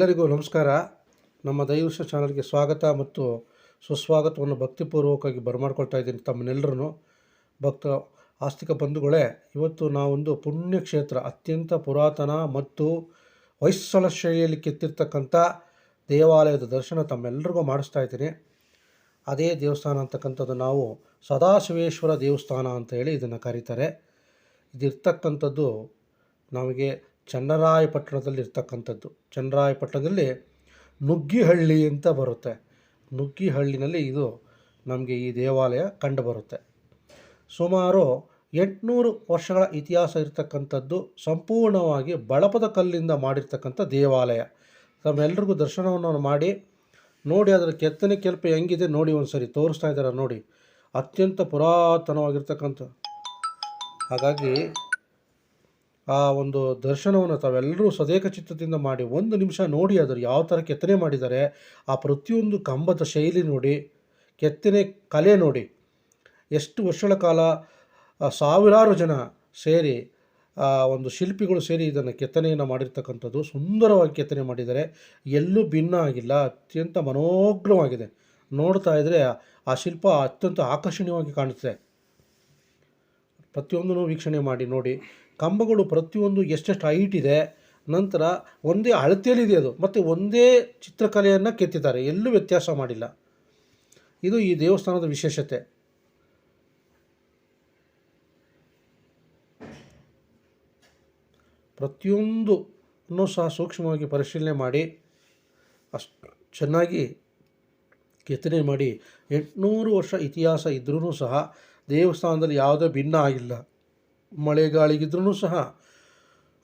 ಎಲ್ಲರಿಗೂ ನಮಸ್ಕಾರ. ನಮ್ಮ ದೈವಶ ಚಾನಲ್ಗೆ ಸ್ವಾಗತ ಮತ್ತು ಸುಸ್ವಾಗತವನ್ನು ಭಕ್ತಿಪೂರ್ವಕವಾಗಿ ಬರಮಾಡ್ಕೊಳ್ತಾ ಇದ್ದೀನಿ ತಮ್ಮನ್ನೆಲ್ಲರೂ ಭಕ್ತ ಆಸ್ತಿಕ ಬಂಧುಗಳೇ, ಇವತ್ತು ನಾವೊಂದು ಪುಣ್ಯಕ್ಷೇತ್ರ, ಅತ್ಯಂತ ಪುರಾತನ ಮತ್ತು ಹೊಯ್ಸಳ ಶೈಲಿಯಲ್ಲಿ ಕೆತ್ತಿರ್ತಕ್ಕಂಥ ದೇವಾಲಯದ ದರ್ಶನ ತಮ್ಮೆಲ್ಲರಿಗೂ ಮಾಡಿಸ್ತಾ ಇದ್ದೀನಿ. ಅದೇ ದೇವಸ್ಥಾನ ಅಂತಕ್ಕಂಥದ್ದು ನಾವು ಸದಾಶಿವೇಶ್ವರ ದೇವಸ್ಥಾನ ಅಂತ ಹೇಳಿ ಇದನ್ನು ಕರೀತಾರೆ. ಇದಿರ್ತಕ್ಕಂಥದ್ದು ನಮಗೆ ಚನ್ನರಾಯಪಟ್ಟಣದಲ್ಲಿ ಇರ್ತಕ್ಕಂಥದ್ದು ಚನ್ನರಾಯಪಟ್ಟಣದಲ್ಲಿ ನುಗ್ಗಿಹಳ್ಳಿ ಅಂತ ಬರುತ್ತೆ. ನುಗ್ಗಿಹಳ್ಳಿನಲ್ಲಿ ಇದು ನಮಗೆ ಈ ದೇವಾಲಯ ಕಂಡು ಬರುತ್ತೆ ಸುಮಾರು ಎಂಟುನೂರು ವರ್ಷಗಳ ಇತಿಹಾಸ ಇರತಕ್ಕಂಥದ್ದು ಸಂಪೂರ್ಣವಾಗಿ ಬಳಪದ ಕಲ್ಲಿಂದ ಮಾಡಿರ್ತಕ್ಕಂಥ ದೇವಾಲಯ. ತಮ್ಮೆಲ್ರಿಗೂ ದರ್ಶನವನ್ನು ಮಾಡಿ, ನೋಡಿ ಅದರ ಕೆತ್ತನೆ ಕೆಲಪ ಹೆಂಗಿದೆ ನೋಡಿ ಒಂದು ಸರಿ ತೋರಿಸ್ತಾ ಇದ್ದಾರೆ ನೋಡಿ. ಅತ್ಯಂತ ಪುರಾತನವಾಗಿರ್ತಕ್ಕಂಥ ಹಾಗಾಗಿ ಆ ಒಂದು ದರ್ಶನವನ್ನು ತಾವೆಲ್ಲರೂ ಸದೇಕ ಚಿತ್ತದಿಂದ ಮಾಡಿ ಒಂದು ನಿಮಿಷ ನೋಡಿ ಅದರ ಯಾವ ಥರ ಕೆತ್ತನೆ ಮಾಡಿದ್ದಾರೆ. ಆ ಪ್ರತಿಯೊಂದು ಕಂಬದ ಶೈಲಿ ನೋಡಿ, ಕೆತ್ತನೆ ಕಲೆ ನೋಡಿ. ಎಷ್ಟು ವರ್ಷಗಳ ಕಾಲ ಸಾವಿರಾರು ಜನ ಸೇರಿ, ಆ, ಒಂದು ಶಿಲ್ಪಿಗಳು ಸೇರಿ ಇದನ್ನು ಕೆತ್ತನೆಯನ್ನು ಮಾಡಿರ್ತಕ್ಕಂಥದ್ದು. ಸುಂದರವಾಗಿ ಕೆತ್ತನೆ ಮಾಡಿದ್ದಾರೆ. ಎಲ್ಲೂ ಭಿನ್ನ ಆಗಿಲ್ಲ, ಅತ್ಯಂತ ಮನೋಗ್ರವಾಗಿದೆ ನೋಡ್ತಾ ಇದ್ದರೆ ಆ ಶಿಲ್ಪ ಅತ್ಯಂತ ಆಕರ್ಷಣೀಯವಾಗಿ ಕಾಣುತ್ತೆ ಪ್ರತಿಯೊಂದನ್ನು ವೀಕ್ಷಣೆ ಮಾಡಿ ನೋಡಿ. ಕಂಬಗಳು ಪ್ರತಿಯೊಂದು ಎಷ್ಟೆಷ್ಟು ಹೈಟ್ ಇದೆ, ನಂತರ ಒಂದೇ ಅಳತೆಯಲ್ಲಿದೆ ಅದು, ಮತ್ತು ಒಂದೇ ಚಿತ್ರಕಲೆಯನ್ನು ಕೆತ್ತಿದ್ದಾರೆ, ಎಲ್ಲೂ ವ್ಯತ್ಯಾಸ ಮಾಡಿಲ್ಲ. ಇದು ಈ ದೇವಸ್ಥಾನದ ವಿಶೇಷತೆ. ಪ್ರತಿಯೊಂದು ಸಹ ಸೂಕ್ಷ್ಮವಾಗಿ ಪರಿಶೀಲನೆ ಮಾಡಿ, ಅಷ್ಟು ಚೆನ್ನಾಗಿ ಕೆತ್ತನೆ ಮಾಡಿ, ಎಂಟುನೂರು ವರ್ಷ ಇತಿಹಾಸ ಇದ್ರೂ ಸಹ ದೇವಸ್ಥಾನದಲ್ಲಿ ಯಾವುದೇ ಭಿನ್ನ ಆಗಿಲ್ಲ. ಮಳೆಗಾಳಿಗಿದ್ರೂ ಸಹ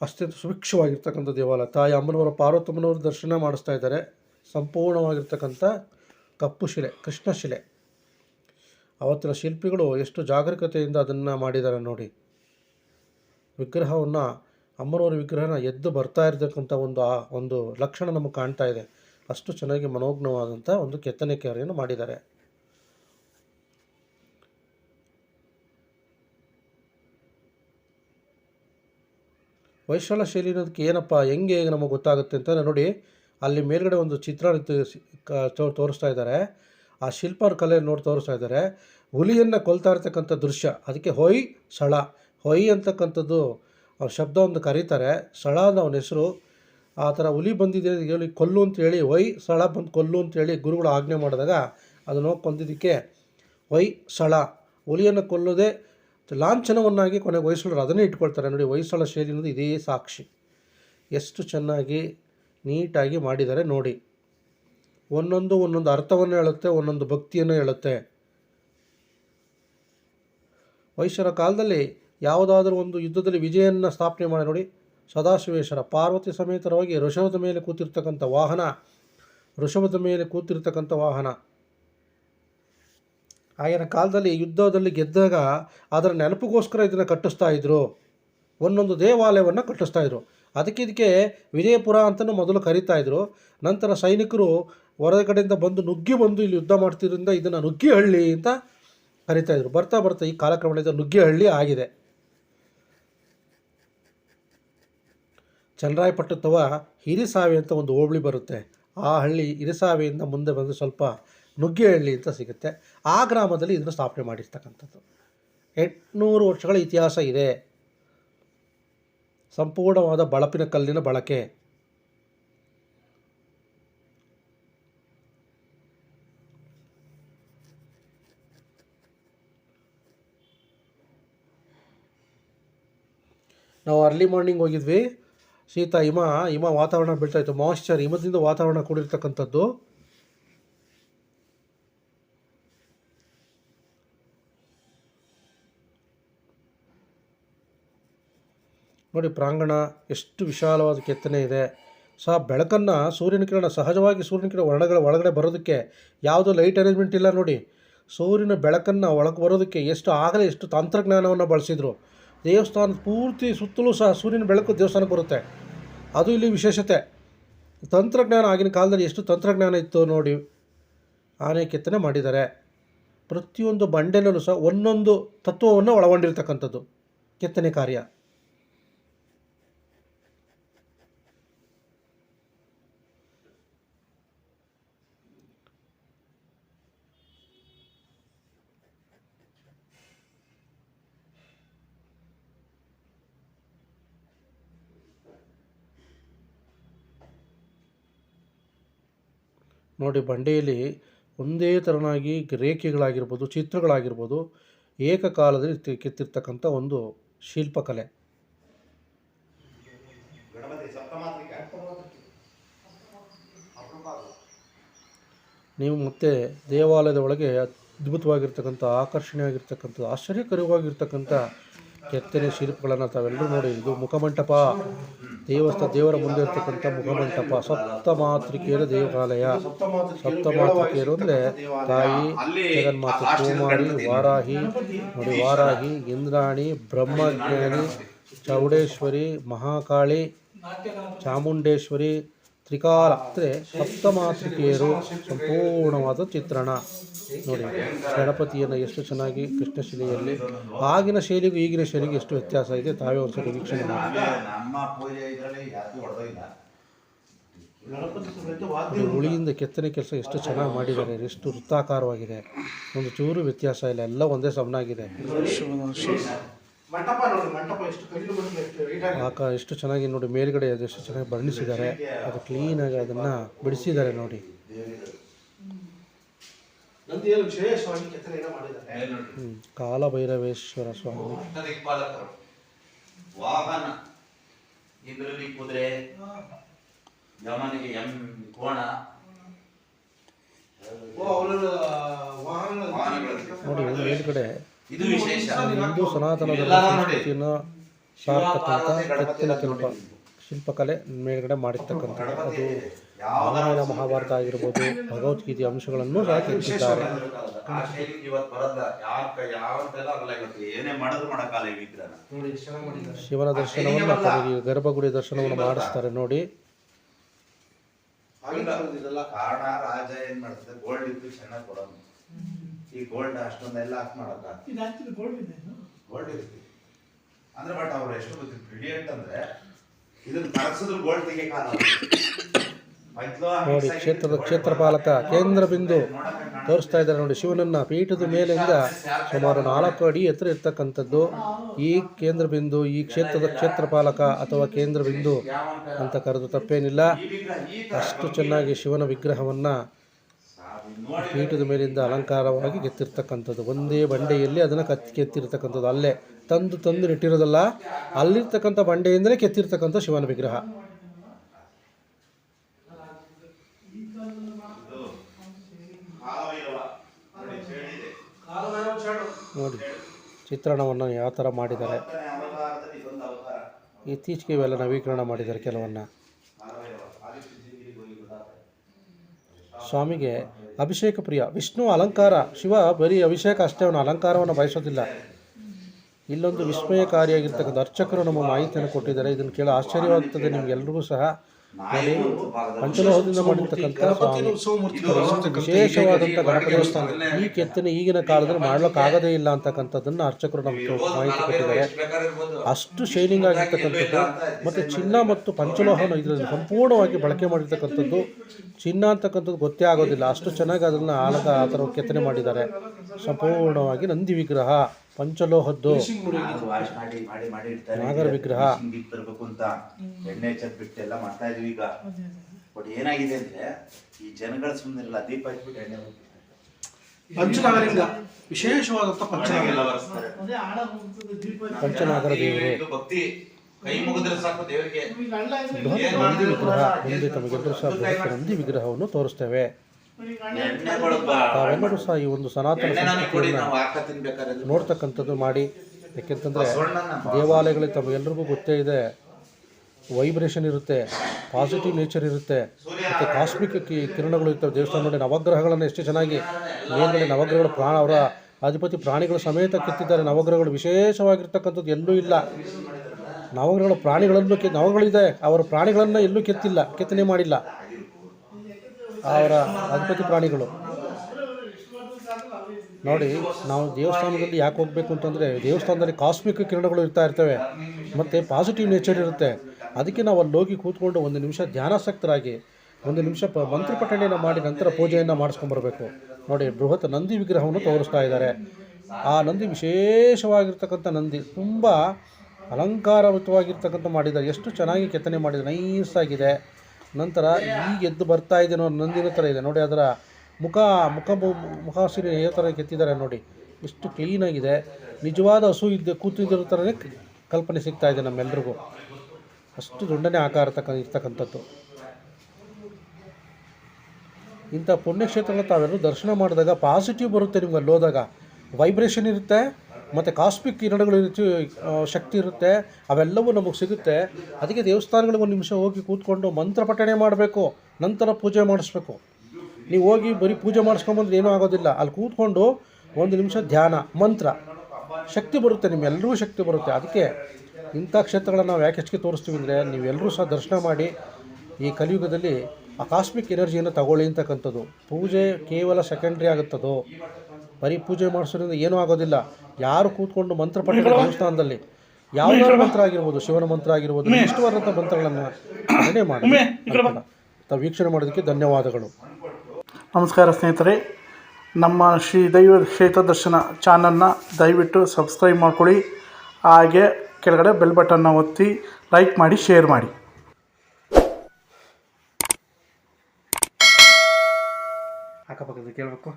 ಅತ್ಯಂತ ಸುಭಿಕ್ಷವಾಗಿರ್ತಕ್ಕಂಥ ದೇವಾಲಯ. ತಾಯಿ ಅಮ್ಮನವರ ಪಾರ್ವತಮ್ಮನವರ ದರ್ಶನ ಮಾಡಿಸ್ತಾ ಇದ್ದಾರೆ. ಸಂಪೂರ್ಣವಾಗಿರ್ತಕ್ಕಂಥ ಕಪ್ಪು ಶಿಲೆ, ಕೃಷ್ಣ ಶಿಲೆ. ಅವತ್ತಿನ ಶಿಲ್ಪಿಗಳು ಎಷ್ಟು ಜಾಗರೂಕತೆಯಿಂದ ಅದನ್ನು ಮಾಡಿದ್ದಾರೆ ನೋಡಿ. ವಿಗ್ರಹವನ್ನು, ಅಮ್ಮನವರ ವಿಗ್ರಹನ ಎದ್ದು ಬರ್ತಾ ಇರತಕ್ಕಂಥ ಒಂದು ಆ ಒಂದು ಲಕ್ಷಣ ನಮಗೆ ಕಾಣ್ತಾ ಇದೆ. ಅಷ್ಟು ಚೆನ್ನಾಗಿ ಮನೋಜ್ಞವಾದಂಥ ಒಂದು ಕೆತ್ತನೆ ಕಾರ್ಯವನ್ನು ಮಾಡಿದ್ದಾರೆ. ವೈಶಾಲ ಶೈಲಿ ಅನ್ನೋದಕ್ಕೆ ಏನಪ್ಪ, ಹೆಂಗೆ ನಮಗೆ ಗೊತ್ತಾಗುತ್ತೆ ಅಂತ ನೋಡಿ, ಅಲ್ಲಿ ಮೇಲ್ಗಡೆ ಒಂದು ಚಿತ್ರ ತೋರಿಸ್ತಾ ಇದ್ದಾರೆ. ಆ ಶಿಲ್ಪರ ಕಲೆ ನೋಡಿ ತೋರಿಸ್ತಾ ಇದ್ದಾರೆ. ಹುಲಿಯನ್ನು ಕೊಲ್ತಾ ಇರ್ತಕ್ಕಂಥ ದೃಶ್ಯ, ಅದಕ್ಕೆ ಹೊಯ್, ಸಳ. ಹೊಯ್ ಅಂತಕ್ಕಂಥದ್ದು ಅವ್ರ ಶಬ್ದ ಒಂದು ಕರೀತಾರೆ. ಸಳ ಅವನ ಹೆಸರು. ಆ ಥರ ಹುಲಿ ಬಂದಿದೆ ಹೇಳಿ ಕೊಲ್ಲು ಅಂತೇಳಿ ಹೊಯ್, ಸಳ ಬಂದು ಕೊಲ್ಲು ಅಂತೇಳಿ ಗುರುಗಳು ಆಜ್ಞೆ ಮಾಡಿದಾಗ ಅದನ್ನು ಹೋಗಿ ಕೊಂದಿದ್ದಕ್ಕೆ ಹೊಯ್, ಸಳ. ಹುಲಿಯನ್ನು ಕೊಲ್ಲೋದೇ ಲಾಂಛನವನ್ನಾಗಿ ಕೊನೆಗೆ ಹೊಯ್ಸಳರು ಅದನ್ನೇ ಇಟ್ಕೊಳ್ತಾರೆ. ನೋಡಿ ಹೊಯ್ಸಳ ಶೈಲಿ ಅನ್ನೋದು ಇದೇ ಸಾಕ್ಷಿ. ಎಷ್ಟು ಚೆನ್ನಾಗಿ ನೀಟಾಗಿ ಮಾಡಿದ್ದಾರೆ ನೋಡಿ. ಒಂದೊಂದು ಒಂದೊಂದು ಅರ್ಥವನ್ನು ಹೇಳುತ್ತೆ, ಒಂದೊಂದು ಭಕ್ತಿಯನ್ನು ಹೇಳುತ್ತೆ. ವೈಶ್ಯರ ಕಾಲದಲ್ಲಿ ಯಾವುದಾದ್ರೂ ಒಂದು ಯುದ್ಧದಲ್ಲಿ ವಿಜಯನ್ನು ಸ್ಥಾಪನೆ ಮಾಡಿ ನೋಡಿ. ಸದಾಶಿವೇಶ್ವರ, ಪಾರ್ವತಿ ಸಮೇತರವಾಗಿ ಋಷಭದ ಮೇಲೆ ಕೂತಿರ್ತಕ್ಕಂಥ ವಾಹನ, ಋಷಭದ ಮೇಲೆ ಕೂತಿರ್ತಕ್ಕಂಥ ವಾಹನ. ಆಗಿನ ಕಾಲದಲ್ಲಿ ಯುದ್ಧದಲ್ಲಿ ಗೆದ್ದಾಗ ಅದರ ನೆನಪಿಗೋಸ್ಕರ ಇದನ್ನು ಕಟ್ಟಿಸ್ತಾ ಇದ್ರು. ಒಂದೊಂದು ದೇವಾಲಯವನ್ನು ಕಟ್ಟಿಸ್ತಾ ಇದ್ರು. ಅದಕ್ಕೆ ಇದಕ್ಕೆ ವಿಜಯಪುರ ಅಂತಲೂ ಮೊದಲು ಕರೀತಾ ಇದ್ರು. ನಂತರ ಸೈನಿಕರು ಹೊರಗಡೆಯಿಂದ ಬಂದು ನುಗ್ಗಿ ಬಂದು ಇಲ್ಲಿ ಯುದ್ಧ ಮಾಡ್ತಿದ್ರಿಂದ ಇದನ್ನು ನುಗ್ಗಿಹಳ್ಳಿ ಅಂತ ಕರಿತಾ ಇದ್ರು. ಬರ್ತಾ ಬರ್ತಾ ಈ ಕಾಲಕ್ರಮದಿಂದ ನುಗ್ಗಿಹಳ್ಳಿ ಆಗಿದೆ. ಚನ್ನರಾಯಪಟ್ಟಣದವ ಹಿರಿಸಾವೆ ಅಂತ ಒಂದು ಹೋಬಳಿ ಬರುತ್ತೆ. ಆ ಹಳ್ಳಿ ಹಿರಿಸಾವೆಯಿಂದ ಮುಂದೆ ಬಂದು ಸ್ವಲ್ಪ ನುಗ್ಗಿಹಳ್ಳಿ ಅಂತ ಸಿಗುತ್ತೆ. ಆ ಗ್ರಾಮದಲ್ಲಿ ಇದನ್ನು ಸ್ಥಾಪನೆ ಮಾಡಿರ್ತಕ್ಕಂಥದ್ದು. ಎಂಟುನೂರು ವರ್ಷಗಳ ಇತಿಹಾಸ ಇದೆ. ಸಂಪೂರ್ಣವಾದ ಬಳಪಿನ ಕಲ್ಲಿನ ಬಳಕೆ. ನಾವು ಅರ್ಲಿ ಮಾರ್ನಿಂಗ್ ಹೋಗಿದ್ವಿ. ಶೀತ, ಹಿಮ ಹಿಮ ವಾತಾವರಣ ಬೀಳ್ತಾ ಇತ್ತು. ಮಾಯ್ಶ್ಚರ್ ಹಿಮದಿಂದ ವಾತಾವರಣ ಕೂಡಿರ್ತಕ್ಕಂಥದ್ದು. ನೋಡಿ ಪ್ರಾಂಗಣ ಎಷ್ಟು ವಿಶಾಲವಾದ ಕೆತ್ತನೆ ಇದೆ. ಸಹ ಬೆಳಕನ್ನು ಸೂರ್ಯನ ಕಿರಣ ಸಹಜವಾಗಿ ಸೂರ್ಯನ ಕಿರಣ ವರ್ಣಗಳ ಒಳಗಡೆ ಬರೋದಕ್ಕೆ ಯಾವುದೋ ಲೈಟ್ ಅರೇಂಜ್ಮೆಂಟ್ ಇಲ್ಲ ನೋಡಿ. ಸೂರ್ಯನ ಬೆಳಕನ್ನು ಒಳಗೆ ಬರೋದಕ್ಕೆ ಎಷ್ಟು ಆಗಲೇ ಎಷ್ಟು ತಂತ್ರಜ್ಞಾನವನ್ನು ಬಳಸಿದರು. ದೇವಸ್ಥಾನದ ಪೂರ್ತಿ ಸುತ್ತಲೂ ಸಹ ಸೂರ್ಯನ ಬೆಳಕು ದೇವಸ್ಥಾನಕ್ಕೆ ಬರುತ್ತೆ. ಅದು ಇಲ್ಲಿ ವಿಶೇಷತೆ. ತಂತ್ರಜ್ಞಾನ ಆಗಿನ ಕಾಲದಲ್ಲಿ ಎಷ್ಟು ತಂತ್ರಜ್ಞಾನ ಇತ್ತು ನೋಡಿ. ಆನೆ ಕೆತ್ತನೆ ಮಾಡಿದ್ದಾರೆ. ಪ್ರತಿಯೊಂದು ಬಂಡೆನಲ್ಲೂ ಸಹ ಒಂದೊಂದು ತತ್ವವನ್ನು ಒಳಗೊಂಡಿರ್ತಕ್ಕಂಥದ್ದು. ಕೆತ್ತನೆ ಕಾರ್ಯ. ನೋಡಿ, ಬಂಡೆಯಲ್ಲಿ ಒಂದೇ ತರನಾಗಿ ರೇಖೆಗಳಾಗಿರ್ಬೋದು, ಚಿತ್ರಗಳಾಗಿರ್ಬೋದು, ಏಕಕಾಲದಲ್ಲಿ ಕೆತ್ತಿರ್ತಕ್ಕಂಥ ಒಂದು ಶಿಲ್ಪಕಲೆ. ನೀವು ಮತ್ತೆ ದೇವಾಲಯದ ಒಳಗೆ ಅದ್ಭುತವಾಗಿರ್ತಕ್ಕಂಥ ಆಕರ್ಷಣೀಯವಾಗಿರ್ತಕ್ಕಂಥ ಆಶ್ಚರ್ಯಕರವಾಗಿರ್ತಕ್ಕಂಥ ಕೆತ್ತನೆ ಶಿಲ್ಪಗಳನ್ನು ತಾವೆಲ್ಲರೂ ನೋಡಿ, ಇದು ಮುಖಮಂಟಪ. ದೇವಸ್ಥಾನ ದೇವರ ಮುಂದೆ ಇರ್ತಕ್ಕಂಥ ಮುಖಮಂಟಪ. ಸಪ್ತಮಾತೃಕೆಯರ ದೇವಾಲಯ. ಸಪ್ತಮಾತೃಕೆಯರು ಅಂದರೆ ತಾಯಿ, ಜಗನ್ಮಾತೆ ಕುಮಾರಿ ವಾರಾಹಿ, ನೋಡಿ, ವಾರಾಹಿ, ಇಂದ್ರಾಣಿ, ಬ್ರಹ್ಮಜ್ಞಾನಿ, ಚೌಡೇಶ್ವರಿ, ಮಹಾಕಾಳಿ, ಚಾಮುಂಡೇಶ್ವರಿ, ತ್ರಿಕಾಲ. ಅಂದರೆ ಸಪ್ತಮಾತೃಕೆಯರು ಸಂಪೂರ್ಣವಾದ ಚಿತ್ರಣ. ನೋಡಿ, ಗಣಪತಿಯನ್ನು ಎಷ್ಟು ಚೆನ್ನಾಗಿ ಕೃಷ್ಣ ಶೈಲಿಯಲ್ಲಿ ಆಗಿನ ಶೈಲಿಗೂ ಈಗಿನ ಶೈಲಿಗೂ ಎಷ್ಟು ವ್ಯತ್ಯಾಸ ಇದೆ, ತಾವೇ ಒಂದ್ಸರಿ ವೀಕ್ಷಣೆ ಮಾಡಿ. ಉಳಿಯಿಂದ ಕೆತ್ತನೆ ಕೆಲಸ ಎಷ್ಟು ಚೆನ್ನಾಗಿ ಮಾಡಿದ್ದಾರೆ, ಎಷ್ಟು ವೃತ್ತಾಕಾರವಾಗಿದೆ, ಒಂದು ಚೂರು ವ್ಯತ್ಯಾಸ ಇಲ್ಲ, ಎಲ್ಲ ಒಂದೇ ಸಮನಾಗಿದೆ. ಆಕ ಎಷ್ಟು ಚೆನ್ನಾಗಿ ನೋಡಿ, ಮೇಲ್ಗಡೆ ಅದು ಎಷ್ಟು ಚೆನ್ನಾಗಿ ಬರ್ಣಿಸಿದ್ದಾರೆ, ಅದು ಕ್ಲೀನಾಗಿ ಅದನ್ನು ಬಿಡಿಸಿದ್ದಾರೆ ನೋಡಿ. ನಂದಿಯಲ್ಲಿ ವಿಶೇಷವಾಗಿ ಕೆತ್ತನೆಯನ್ನು ಮಾಡಿದ್ದಾರೆ. ಹ್ಮ್. ಕಾಲಭೈರವೇಶ್ವರ ಸ್ವಾಮಿ. ದಿಕ್ಪಾಲಕರು ವಾಹನ ಇಂದ್ರಲಿ ಕುದುರೆ ಯಮನಿಗೆ ಎಂ ಕೋಣ. ನೋಡಿ ಮೇಲ್ಗಡೆ ಇದು ವಿಶೇಷ. ಹಿಂದೂ ಸನಾತನ ಕೆತ್ತನೆ ಶಿಲ್ಪ ಶಿಲ್ಪಕಲೆ ಮೇಲ್ಗಡೆ ಮಾಡಿರ್ತಕ್ಕಂಥ ಅದು ರಾಮಾಯಣ ಮಹಾಭಾರತ ಆಗಿರ್ಬೋದು ಭಗವದ್ಗೀತೆ ಅಂಶಗಳನ್ನು ಸಹ ತಿಳಿಸಿದ್ದಾರೆ ಆ ಶೈಲಿ ಇವತ್ತು ಬರಲ್ಲ. ಯಾರ ಕೈ ಯಾವ ಆಗಲ್ಲ ಇವತ್ತು. ಏನೇ ಮಾಡಿದ್ರು ಮಾಡಕ್ಕಾಗಲ್ಲ ಈ ವಿಗ್ರಹ ಶಿವನ ದರ್ಶನವನ್ನು ಗರ್ಭಗುಡಿ ದರ್ಶನವನ್ನು ಮಾಡಿಸ್ತಾರೆ ನೋಡಿ. ಕಾಲದಿದೆಲ್ಲ ಕಾರಣ ರಾಜ ಏನ್ ಮಾಡ್ತದೆ? ಗೋಲ್ಡ್ ಇದ್ದು ಚೆನ್ನಾಗಿ ಕೊಡೋದು. ಈ ಗೋಲ್ಡ್ ಅಷ್ಟೊಂದೆಲ್ಲ ಹಾಕಿ ಮಾಡಕ್ಕ ಗೋಲ್ಡ್ ಇರುತ್ತೆ. ಅಂದ್ರೆ ಬಟ್ ಅವ್ರು ಎಷ್ಟು ಬ್ರಿಲಿಯಂಟ್ ಅಂದ್ರೆ ಇದನ್ನ ಕರಗಿಸಿದ್ರು ಗೋಲ್ಡ್ ತೆಗಿಯಕಾಲ ನೋಡಿ, ಕ್ಷೇತ್ರದ ಕ್ಷೇತ್ರಪಾಲಕ ಕೇಂದ್ರ ಬಿಂದು ತೋರಿಸ್ತಾ ಇದ್ದಾರೆ ನೋಡಿ, ಶಿವನನ್ನ ಪೀಠದ ಮೇಲಿಂದ ಸುಮಾರು ನಾಲ್ಕು ಅಡಿ ಎತ್ತರ ಇರ್ತಕ್ಕಂಥದ್ದು. ಈ ಕೇಂದ್ರ ಬಿಂದು, ಈ ಕ್ಷೇತ್ರದ ಕ್ಷೇತ್ರಪಾಲಕ ಅಥವಾ ಕೇಂದ್ರ ಬಿಂದು ಅಂತ ಕರೆದು ತಪ್ಪೇನಿಲ್ಲ. ಅಷ್ಟು ಚೆನ್ನಾಗಿ ಶಿವನ ವಿಗ್ರಹವನ್ನು ಪೀಠದ ಮೇಲಿಂದ ಅಲಂಕಾರವಾಗಿ ಕೆತ್ತಿರ್ತಕ್ಕಂಥದ್ದು ಒಂದೇ ಬಂಡೆಯಲ್ಲಿ ಅದನ್ನು ಕತ್ತಿ ಕೆತ್ತಿರ್ತಕ್ಕಂಥದ್ದು. ಅಲ್ಲೇ ತಂದು ತಂದು ಇಟ್ಟಿರೋದಲ್ಲ ಅಲ್ಲಿರ್ತಕ್ಕಂಥ ಬಂಡೆಯಿಂದಲೇ ಕೆತ್ತಿರ್ತಕ್ಕಂಥ ಶಿವನ ವಿಗ್ರಹ. ನೋಡಿ, ಚಿತ್ರಣವನ್ನು ಯಾವ ಥರ ಮಾಡಿದ್ದಾರೆ? ಇತ್ತೀಚೆಗೆ ಇವೆಲ್ಲ ನವೀಕರಣ ಮಾಡಿದ್ದಾರೆ ಕೆಲವನ್ನು. ಸ್ವಾಮಿಗೆ ಅಭಿಷೇಕ ಪ್ರಿಯ. ವಿಷ್ಣು ಅಲಂಕಾರ. ಶಿವ ಬರೀ ಅಭಿಷೇಕ ಅಷ್ಟೇ, ಅವನು ಅಲಂಕಾರವನ್ನು ಬಯಸೋದಿಲ್ಲ. ಇಲ್ಲೊಂದು ವಿಸ್ಮಯಕಾರಿಯಾಗಿರ್ತಕ್ಕಂಥ ಅರ್ಚಕರು ನಮ್ಮ ಮಾಹಿತಿಯನ್ನು ಕೊಟ್ಟಿದ್ದಾರೆ. ಇದನ್ನು ಕೇಳಿ ಆಶ್ಚರ್ಯವಾಗ್ತದೆ ನಿಮಗೆಲ್ರಿಗೂ ಸಹ. ಪಂಚಲೋಹದಿಂದ ಮಾಡಿರ್ತಕ್ಕಂಥ ವಿಶೇಷವಾದಂಥ ಗಣಪತಿ ದೇವಸ್ಥಾನ. ಈ ಕೆತ್ತನೆ ಈಗಿನ ಕಾಲದಲ್ಲಿ ಮಾಡ್ಲಿಕ್ಕಾಗದೇ ಇಲ್ಲ ಅಂತಕ್ಕಂಥದ್ದನ್ನು ಅರ್ಚಕರು ನಮಗೆ ಮಾಹಿತಿ ಕೊಟ್ಟಿದ್ದಾರೆ. ಅಷ್ಟು ಶೈನಿಂಗ್ ಆಗಿರ್ತಕ್ಕಂಥದ್ದು ಮತ್ತು ಚಿನ್ನ ಮತ್ತು ಪಂಚಲೋಹನ ಇದರಲ್ಲಿ ಸಂಪೂರ್ಣವಾಗಿ ಬಳಕೆ ಮಾಡಿರ್ತಕ್ಕಂಥದ್ದು ಚಿನ್ನ ಅಂತಕ್ಕಂಥದ್ದು ಗೊತ್ತೇ ಆಗೋದಿಲ್ಲ. ಅಷ್ಟು ಚೆನ್ನಾಗಿ ಅದನ್ನು ಆಲಕ ಆ ಥರ ಕೆತ್ತನೆ ಮಾಡಿದ್ದಾರೆ. ಸಂಪೂರ್ಣವಾಗಿ ನಂದಿ ವಿಗ್ರಹ. ಪಂಚಲೋಹದ್ದು ವಾಶ್ ಮಾಡಿ ಮಾಡಿ ಮಾಡಿ ಇಡ್ತಾರೆ ನಾಗರ ವಿಗ್ರಹ. ತರಬೇಕು ಅಂತ ಎಣ್ಣೆ ಬಿಟ್ಟು ಎಲ್ಲ ಮಾಡ್ತಾ ಇದೀವಿ ಈಗ. ಬಟ್ ಏನಾಗಿದೆ ಅಂದ್ರೆ ಈ ಜನಗಳು ಸುಮ್ಮನಿರಲ್ಲ ದೀಪ ಹಚ್ಬಿಟ್ಟು ಎಣ್ಣೆ ಪಂಚನಾಗರಿಂದ ವಿಶೇಷವಾದಂತ ವಿಶೇಷವಾದಂಥ ಪಂಚನಾಗ. ಎಲ್ಲ ಬರ್ಸ್ತಾರೆ. ಪಂಚನಾಗರ ದೇವರು. ಇದು ಭಕ್ತಿ. ಕೈ ಮುಗಿದ್ರೆ ಸಾಕು ದೇವರಿಗೆ. ಬೃಹತ್ ನಂದಿ ವಿಗ್ರಹ. ಮುಂದೆ ತಮಗೆಲ್ಲರೂ ಸಹ ಬೃಹತ್ ನಂದಿ ವಿಗ್ರಹವನ್ನು ತೋರಿಸ್ತೇವೆ. ತಾವೆಲ್ಲರೂ ಸಹ ಈ ಒಂದು ಸನಾತನ ಸಂಸ್ಕೃತಿಯನ್ನು ನೋಡ್ತಕ್ಕಂಥದ್ದು ಮಾಡಿ. ಯಾಕೆಂತಂದ್ರೆ ದೇವಾಲಯಗಳು ದೇವಾಲಯಗಳಿಗೆ ತಮಗೆಲ್ಲರಿಗೂ ಗೊತ್ತೇ ಇದೆ ವೈಬ್ರೇಷನ್ ಇರುತ್ತೆ ಪಾಸಿಟಿವ್ ನೇಚರ್ ಇರುತ್ತೆ. ಮತ್ತು ಕಾಸ್ಮಿಕ್ ಕಿರಣಗಳು ಇರ್ತವೆ ದೇವಸ್ಥಾನ ನೋಡಿ ನವಗ್ರಹಗಳನ್ನು ಎಷ್ಟು ಚೆನ್ನಾಗಿ ಮೇಲ್ಗಡೆ ನವಗ್ರಹಗಳು ಪ್ರಾಣ ಅವರ ಅಧಿಪತಿ ಪ್ರಾಣಿಗಳ ಸಮೇತ ಕೆತ್ತಿದ್ದಾರೆ. ನವಗ್ರಹಗಳು ವಿಶೇಷವಾಗಿರ್ತಕ್ಕಂಥದ್ದು ಎಲ್ಲೂ ಇಲ್ಲ. ನವಗ್ರಹಗಳು ಪ್ರಾಣಿಗಳನ್ನು ಕೆ ನವಗಳಿದೆ. ಅವರ ಪ್ರಾಣಿಗಳನ್ನು ಎಲ್ಲೂ ಕೆತ್ತಿಲ್ಲ ಕೆತ್ತನೆ ಮಾಡಿಲ್ಲ. ಅವರ ಅದ್ಭುತ ಪ್ರಾಣಿಗಳು. ನೋಡಿ, ನಾವು ದೇವಸ್ಥಾನದಲ್ಲಿ ಯಾಕೆ ಹೋಗಬೇಕು ಅಂತಂದರೆ, ದೇವಸ್ಥಾನದಲ್ಲಿ ಕಾಸ್ಮಿಕ್ ಕಿರಣಗಳು ಇರ್ತಾ ಇರ್ತವೆ, ಮತ್ತು ಪಾಸಿಟಿವ್ ನೇಚರ್ ಇರುತ್ತೆ. ಅದಕ್ಕೆ ನಾವು ಅಲ್ಲಿ ಹೋಗಿ ಕೂತ್ಕೊಂಡು ಒಂದು ನಿಮಿಷ ಧ್ಯಾನಾಸಕ್ತರಾಗಿ, ಒಂದು ನಿಮಿಷ ಪ ಮಂತ್ರ ಪಠಣೆಯನ್ನು ಮಾಡಿ ನಂತರ ಪೂಜೆಯನ್ನು ಮಾಡಿಸ್ಕೊಂಬರ್ಬೇಕು ನೋಡಿ, ಬೃಹತ್ ನಂದಿ ವಿಗ್ರಹವನ್ನು ತೋರಿಸ್ತಾ ಇದ್ದಾರೆ. ಆ ನಂದಿ ವಿಶೇಷವಾಗಿರ್ತಕ್ಕಂಥ ನಂದಿ ತುಂಬ ಅಲಂಕಾರಯುತವಾಗಿರ್ತಕ್ಕಂಥ ಮಾಡಿದ್ದಾರೆ. ಎಷ್ಟು ಚೆನ್ನಾಗಿ ಕೆತ್ತನೆ ಮಾಡಿದ್ದಾರೆ. ನೈಸಾಗಿದೆ. ನಂತರ ಈಗ ಎದ್ದು ಬರ್ತಾ ಇದೆ ನೋಡಿ, ನಂದಿನ ಥರ ಇದೆ. ನೋಡಿ, ಅದರ ಮುಖ ಮುಖ ಮುಖಾಸಿರಿ ಯಾವ ಥರ ಕೆತ್ತಿದ್ದಾರೆ ನೋಡಿ. ಎಷ್ಟು ಕ್ಲೀನಾಗಿದೆ ನಿಜವಾದ ಹಸು ಇದ್ದ ಕೂತಿದ್ದಿರೋ ಥರನೇ ಕಲ್ಪನೆ ಸಿಗ್ತಾ ಇದೆ ನಮ್ಮೆಲ್ರಿಗೂ. ಅಷ್ಟು ದೊಡ್ಡನೇ ಆಕಾರ ತಕ್ಕ, ಇರ್ತಕ್ಕಂಥದ್ದು. ಇಂಥ ಪುಣ್ಯಕ್ಷೇತ್ರಗಳು ತಾವೆಲ್ಲರೂ ದರ್ಶನ ಮಾಡಿದಾಗ ಪಾಸಿಟಿವ್ ಬರುತ್ತೆ ನಿಮ್ಗೆ ಅಲ್ಲಿ ಹೋದಾಗ. ವೈಬ್ರೇಷನ್ ಇರುತ್ತೆ. ಮತ್ತು ಕಾಸ್ಮಿಕ್ ಕಿರಣಗಳು ಶಕ್ತಿ ಇರುತ್ತೆ, ಅವೆಲ್ಲವೂ ನಮಗೆ ಸಿಗುತ್ತೆ. ಅದಕ್ಕೆ ದೇವಸ್ಥಾನಗಳಿಗೆ ಒಂದು ನಿಮಿಷ ಹೋಗಿ ಕೂತ್ಕೊಂಡು ಮಂತ್ರ ಪಠಣೆ ಮಾಡಬೇಕು, ನಂತರ ಪೂಜೆ ಮಾಡಿಸ್ಬೇಕು. ನೀವು ಹೋಗಿ ಬರೀ ಪೂಜೆ ಮಾಡಿಸ್ಕೊಂಬಂದ್ರೆ ಏನೂ ಆಗೋದಿಲ್ಲ. ಅಲ್ಲಿ ಕೂತ್ಕೊಂಡು ಒಂದು ನಿಮಿಷ ಧ್ಯಾನ, ಮಂತ್ರ. ಶಕ್ತಿ ಬರುತ್ತೆ ನಿಮ್ಮೆಲ್ಲರಿಗೂ ಶಕ್ತಿ ಬರುತ್ತೆ. ಅದಕ್ಕೆ ಇಂಥ ಕ್ಷೇತ್ರಗಳನ್ನು ನಾವು ಯಾಕೆ ಹೆಚ್ಚಿಗೆ ತೋರಿಸ್ತೀವಿ ಅಂದರೆ ನೀವೆಲ್ಲರೂ ಸಹ ದರ್ಶನ ಮಾಡಿ ಈ ಕಲಿಯುಗದಲ್ಲಿ ಆ ಕಾಸ್ಮಿಕ್ ಎನರ್ಜಿಯನ್ನು ತಗೊಳ್ಳಿ ಅಂತಕ್ಕಂಥದ್ದು. ಪೂಜೆ ಕೇವಲ ಸೆಕೆಂಡ್ರಿ ಆಗುತ್ತದೋ, ಬರೀ ಪೂಜೆ ಮಾಡಿಸೋದ್ರಿಂದ ಏನೂ ಆಗೋದಿಲ್ಲ. ಯಾರು ಕೂತ್ಕೊಂಡು ಮಂತ್ರ ಪಠಣ ದೇವಸ್ಥಾನದಲ್ಲಿ ಯಾವ ಮಂತ್ರ ಆಗಿರ್ಬೋದು ಶಿವನ ಮಂತ್ರ ಆಗಿರ್ಬೋದು ಇಷ್ಟವಾದಂಥ ಮಂತ್ರಗಳನ್ನು ಮಾಡಿ. ತಾವು ವೀಕ್ಷಣೆ ಮಾಡೋದಕ್ಕೆ ಧನ್ಯವಾದಗಳು. ನಮಸ್ಕಾರ ಸ್ನೇಹಿತರೆ ನಮ್ಮ ಶ್ರೀ ದೈವ ಕ್ಷೇತ್ರ ದರ್ಶನ ಚಾನಲ್ನ ದಯವಿಟ್ಟು ಸಬ್ಸ್ಕ್ರೈಬ್ ಮಾಡ್ಕೊಳ್ಳಿ. ಹಾಗೆ ಕೆಳಗಡೆ ಬೆಲ್ ಬಟನ್ನ ಒತ್ತಿ ಲೈಕ್ ಮಾಡಿ ಶೇರ್ ಮಾಡಿ. ಅಕ್ಕಪಕ್ಕದ ಕೇಳಬೇಕು.